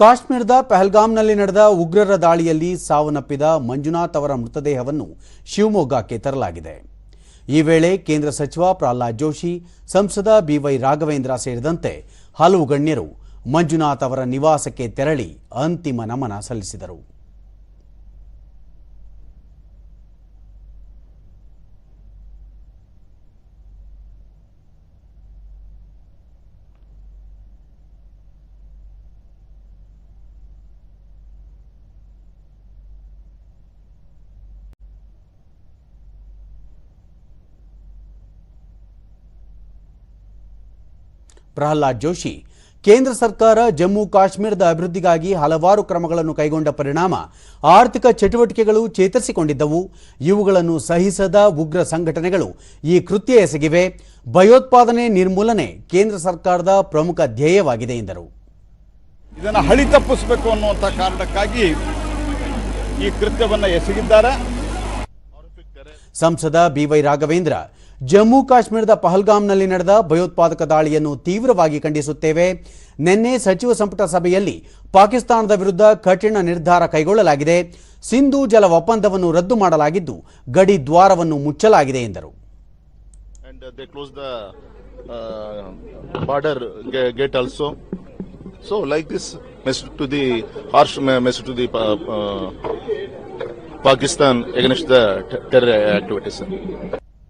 ಕಾಶ್ಮೀರದ ಪಹಲ್ಗಾಂನಲ್ಲಿ ನಡೆದ ಉಗ್ರರ ದಾಳಿಯಲ್ಲಿ ಸಾವನ್ನಪ್ಪಿದ ಮಂಜುನಾಥ್ ಅವರ ಮೃತದೇಹವನ್ನು ಶಿವಮೊಗ್ಗಕ್ಕೆ ತರಲಾಗಿದೆ. ಈ ವೇಳೆ ಕೇಂದ್ರ ಸಚಿವ ಪ್ರಹ್ಲಾದ್ ಜೋಶಿ, ಸಂಸದ ಬಿವೈ ರಾಘವೇಂದ್ರ ಸೇರಿದಂತೆ ಹಲವು ಗಣ್ಯರು ಮಂಜುನಾಥ್ ಅವರ ನಿವಾಸಕ್ಕೆ ತೆರಳಿ ಅಂತಿಮ ನಮನ ಸಲ್ಲಿಸಿದರು. ಪ್ರಹ್ಲಾದ್ ಜೋಶಿ ಕೇಂದ್ರ ಸರ್ಕಾರ ಜಮ್ಮು ಕಾಶ್ಮೀರದ ಅಭಿವೃದ್ಧಿಗಾಗಿ ಹಲವಾರು ಕ್ರಮಗಳನ್ನು ಕೈಗೊಂಡ ಪರಿಣಾಮ ಆರ್ಥಿಕ ಚಟುವಟಿಕೆಗಳು ಚೇತರಿಸಿಕೊಂಡಿದ್ದವು. ಇವುಗಳನ್ನು ಸಹಿಸದ ಉಗ್ರ ಸಂಘಟನೆಗಳು ಈ ಕೃತ್ಯ ಎಸಗಿವೆ. ಭಯೋತ್ಪಾದನೆ ನಿರ್ಮೂಲನೆ ಕೇಂದ್ರ ಸರ್ಕಾರದ ಪ್ರಮುಖ ಧ್ಯೇಯವಾಗಿದೆ ಎಂದರು. ಇದನ್ನು ಹಳಿ ತಪ್ಪಿಸಬೇಕು ಅನ್ನುವಂಥ ಕಾರಣಕ್ಕಾಗಿ ಈ ಕೃತ್ಯವನ್ನು ಎಸಗಿದ್ದಾರೆ. ಸಂಸದ ಬಿವೈ ರಾಘವೇಂದ್ರ ಜಮ್ಮು ಕಾಶ್ಮೀರದ ಪಹಲ್ಗಾಮ್ನಲ್ಲಿ ನಡೆದ ಭಯೋತ್ಪಾದಕ ದಾಳಿಯನ್ನು ತೀವ್ರವಾಗಿ ಖಂಡಿಸುತ್ತೇವೆ ನಿನ್ನೆ ಸಚಿವ ಸಂಪುಟ ಸಭೆಯಲ್ಲಿ ಪಾಕಿಸ್ತಾನದ ವಿರುದ್ಧ ಕಠಿಣ ನಿರ್ಧಾರ ಕೈಗೊಳ್ಳಲಾಗಿದೆ ಸಿಂಧೂ ಜಲ ಒಪ್ಪಂದವನ್ನು ರದ್ದು ಮಾಡಲಾಗಿದ್ದು ಗಡಿ ದ್ವಾರವನ್ನು ಮುಚ್ಚಲಾಗಿದೆ ಎಂದರು also like uh, to the. So, like this, message to harsh me- message to the uh, uh, Pakistan against terror activities.